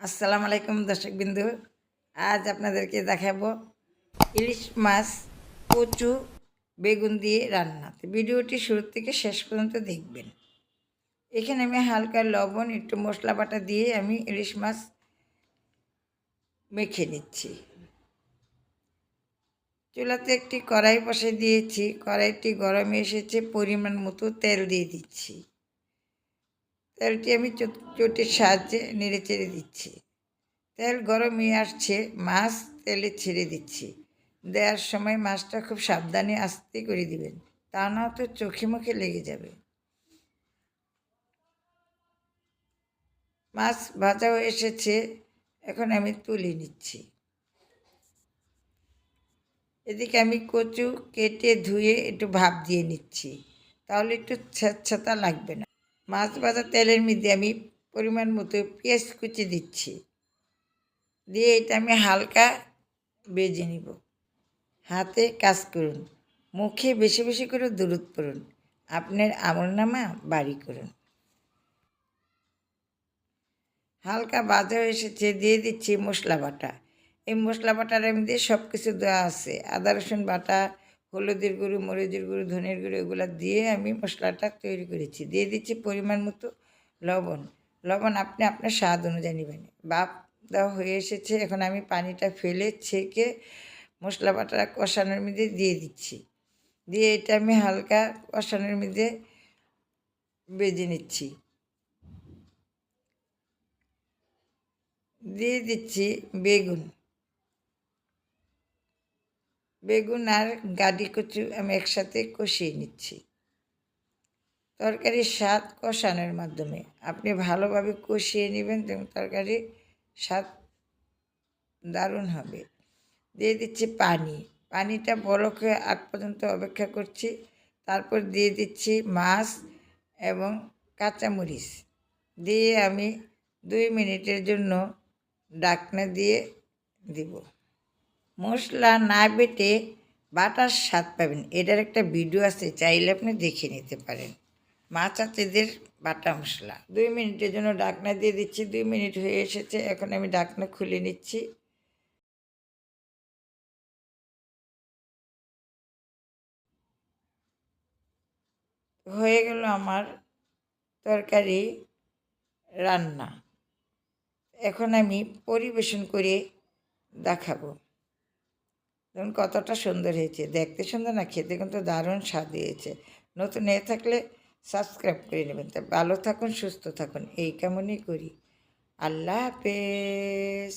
আসসালামু আলাইকুম দর্শক বিন্দু আজ আপনাদেরকে দেখাবো ইলিশ মাছ, কচু, বেগুন দিয়ে রান্না। ভিডিওটি শুরু থেকে শেষ পর্যন্ত দেখবেন। এখানে আমি হালকা লবণ, একটু মশলা বাটা দিয়ে আমি ইলিশ মাছ মেখে নিচ্ছি। চুলাতে একটি কড়াই বসে দিয়েছি। কড়াইটি গরমে এসেছে, পরিমাণ মতো তেল দিয়ে দিচ্ছি। তেলটি আমি চট- চটির সাহায্যে নেড়ে চেড়ে দিচ্ছি। তেল গরম হয়ে আসছে, মাছ তেলে ছেড়ে দিচ্ছি। দেওয়ার সময় মাছটা খুব সাবধানে আস্তে করে দিবেন, তা না তো চোখে মুখে লেগে যাবে। মাছ ভাজা হয়ে এসেছে, এখন আমি তুলে নিচ্ছি। এদিকে আমি কচু কেটে ধুয়ে একটু ভাপ দিয়ে নিচ্ছি, তাহলে একটু ছ্যাঁচছাতা লাগবে না। মাছ ভাজা তেলের মধ্যে আমি পরিমাণ মতো পেঁয়াজ কুচি দিচ্ছি। দিয়ে এটা আমি হালকা বেজে নিব। হাতে কাজ করুন। মুখে বেশি বেশি করে দূরত পড়ুন। আপনার আমলনামা বাড়ি করুন। হালকা বাজা এসেছে, দিয়ে দিচ্ছি মশলা বাটা। এই মশলা বাটার মধ্যে সব কিছু দেওয়া আছে। আদা রসুন বাটা হলুদের গুঁড়ো, মরিচের গুঁড়ো, ধনের গুঁড়ো এগুলো দিয়ে আমি মশলাটা তৈরি করেছি। দিয়ে দিচ্ছি পরিমাণ মতো লবণ। লবণ আপনি আপনার স্বাদ অনুযায়ী নেবেন। বাপ দেওয়া হয়ে এসেছে। এখন আমি পানিটা ফেলে ছেঁকে মশলা বাটা কষানোর মধ্যে দিয়ে দিচ্ছি। দিয়ে এটা আমি হালকা কষানোর মধ্যে বেজে নিচ্ছি। দিয়ে দিচ্ছি বেগুন। বেগুন আর গাডি কচু আমি একসাথে কষিয়ে নিচ্ছি। তরকারির স্বাদ কষানোর মাধ্যমে। আপনি ভালোভাবে কষিয়ে নেবেন এবং তরকারি স্বাদ দারুণ হবে। দিয়ে দিচ্ছি পানি। পানিটা বলক হয়ে আগ পর্যন্ত অপেক্ষা করছি। তারপর দিয়ে দিচ্ছি মাছ এবং কাঁচামরিচ। দিয়ে আমি দুই মিনিটের জন্য ডাকনা দিয়ে দিব। মশলা না বেটে বাটার স্বাদ পাবেন। এটার একটা ভিডিও আছে, চাইলে আপনি দেখে নিতে পারেন। মাছ আতেদের বাটা মশলা। দুই মিনিটের জন্য ডাকনা দিয়ে দিচ্ছি, দুই মিনিট হয়ে এসেছে। এখন আমি ডাকনা খুলে নিচ্ছি। হয়ে গেল আমার তরকারি রান্না। এখন আমি পরিবেশন করে দেখাবো। দেখুন কতটা সুন্দর হয়েছে। দেখতে সুন্দর না, খেতে কিন্তু দারুণ স্বাদ হয়েছে নতুন এ থাকলে সাবস্ক্রাইব করে নেবেন। তা ভালো থাকুন, সুস্থ থাকুন। এই কেমনই করি। আল্লাহ হাফেজ।